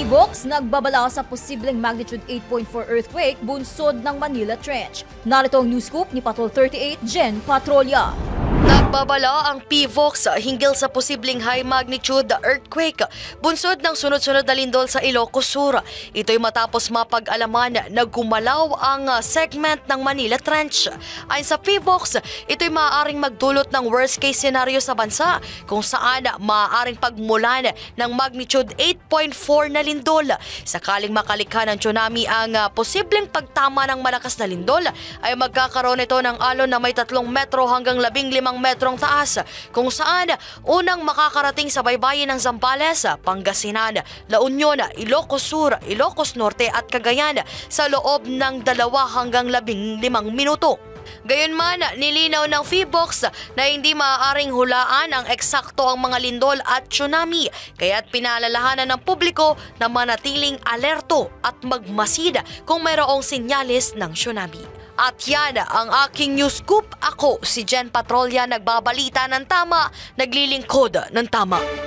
PVOX nagbabala sa posibleng magnitude 8.4 earthquake bunsod ng Manila Trench. Narito ang news scoop ni Patrol 38 Jen Patrolya. Nagbabala ang PVOX hinggil sa posibleng high magnitude earthquake bunsod ng sunod-sunod na lindol sa Ilocos Sur. Ito'y matapos mapag-alaman na gumalaw ang uh, segment ng Manila Trench. Ayon sa PVOX, ito'y maaaring magdulot ng worst case scenario sa bansa kung saan maaaring pagmulan ng magnitude 8.4 na lindol. Sakaling makalikha ng tsunami ang uh, posibleng pagtama ng malakas na lindol ay magkakaroon ito ng alon na may 3 metro hanggang 15 metrong taas kung saan unang makakarating sa baybayin ng Zambales, Pangasinan, La Union, Ilocos Sur, Ilocos Norte at Cagayan sa loob ng dalawa hanggang labing limang minuto. Gayunman, nilinaw ng FIBOX na hindi maaaring hulaan ang eksakto ang mga lindol at tsunami kaya't pinaalalahanan ng publiko na manatiling alerto at magmasid kung mayroong sinyalis ng tsunami. At yan ang aking news scoop. Ako si Jen Patrolya nagbabalita ng tama, naglilingkod ng tama.